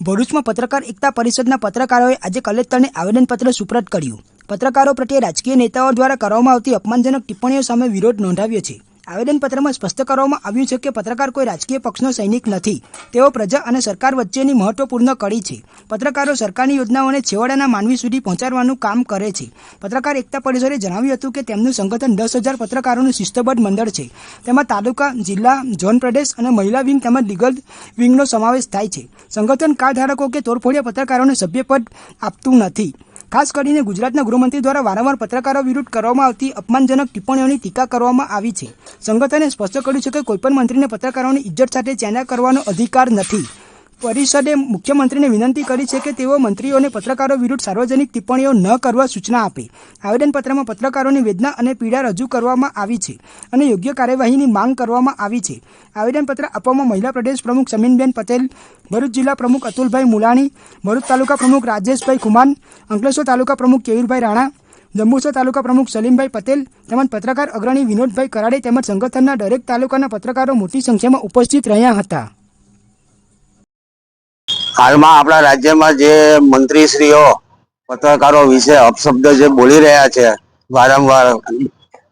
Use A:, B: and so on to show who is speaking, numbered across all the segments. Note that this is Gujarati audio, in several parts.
A: ભરૂચમાં પત્રકાર એકતા પરિષદના પત્રકારોએ આજે કલેક્ટરને આવેદનપત્ર સુપ્રત કર્યું. પત્રકારો પ્રત્યે રાજકીય નેતાઓ દ્વારા કરવામાં આવતી અપમાનજનક ટિપ્પણીઓ સામે વિરોધ નોંધાવ્યો છે. આવેદનપત્રમાં સ્પષ્ટ કરવામાં આવ્યું છે કે પત્રકાર કોઈ રાજકીય પક્ષનો સૈનિક નથી. તેઓ પ્રજા અને સરકાર વચ્ચેની મહત્વપૂર્ણ કડી છે. પત્રકારો સરકારની યોજનાઓને છેવાડાના માનવી સુધી પહોંચાડવાનું કામ કરે છે. પત્રકાર એકતા પરિષદે જણાવ્યું હતું કે તેમનું સંગઠન દસ હજાર પત્રકારોનું શિસ્તબદ્ધ મંડળ છે. તેમાં તાલુકા, જિલ્લા, ઝોન પ્રદેશ અને મહિલા વિંગ તેમજ લીગલ વિંગનો સમાવેશ થાય છે. સંગઠન કાર્ડધારકો કે તોડફોડિયા પત્રકારોને સભ્યપદ આપતું નથી. ખાસ કરીને ગુજરાતના ગૃહમંત્રી દ્વારા વારંવાર પત્રકારો વિરુદ્ધ કરવામાં આવતી અપમાનજનક ટિપ્પણીઓની ટીકા કરવામાં આવી છે. સંગઠને સ્પષ્ટ કર્યું છે કે કોઈપણ મંત્રીને પત્રકારોની ઇજ્જત સાથે ચેના કરવાનો અધિકાર નથી. પરિષદે મુખ્યમંત્રીને વિનંતી કરી છે કે તેઓ મંત્રીઓને પત્રકારો વિરુદ્ધ સાર્વજનિક ટિપ્પણીઓ ન કરવા સૂચના આપે. આવેદનપત્રમાં પત્રકારોની વેદના અને પીડા રજૂ કરવામાં આવી છે અને યોગ્ય કાર્યવાહીની માંગ કરવામાં આવી છે. આવેદનપત્ર આપવામાં મહિલા પ્રદેશ પ્રમુખ સમીનબેન પટેલ, ભરૂચ જિલ્લા પ્રમુખ અતુલભાઈ મુલાણી, ભરૂચ તાલુકા પ્રમુખ રાજેશભાઈ ખુમાન, અંકલેશ્વર તાલુકા પ્રમુખ કેયુરભાઈ રાણા, જંબુસર તાલુકા પ્રમુખ સલીમભાઈ પટેલ તેમજ પત્રકાર અગ્રણી વિનોદભાઈ કરાડે તેમજ સંગઠનના દરેક તાલુકાના પત્રકારો મોટી સંખ્યામાં ઉપસ્થિત રહ્યા હતા.
B: હાલમાં આપણા રાજ્યમાં જે મંત્રીશ્રીઓ, પત્રકારો વિશે અપશબ્દ જે બોલી રહ્યા છે, વારંવાર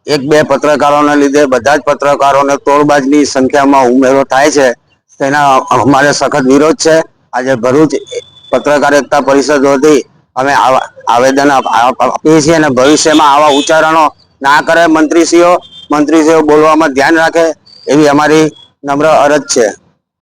B: એક બે પત્રકારોને લીધે બધા જ પત્રકારોને તોડબાજની સંખ્યામાં ઉમેરો થાય છે, તેના અમારે સખત વિરોધ છે. આજે ભરૂચ પત્રકાર એકતા પરિષદ વતી અમે આવા આવેદન આપ- આપ- આપીએ છીએ અને ભવિષ્યમાં આવા ઉચ્ચારણો ના કરે મંત્રીશ્રીઓ મંત્રીશ્રીઓ બોલવામાં ધ્યાન રાખે એવી અમારી નમ્ર અરજ છે.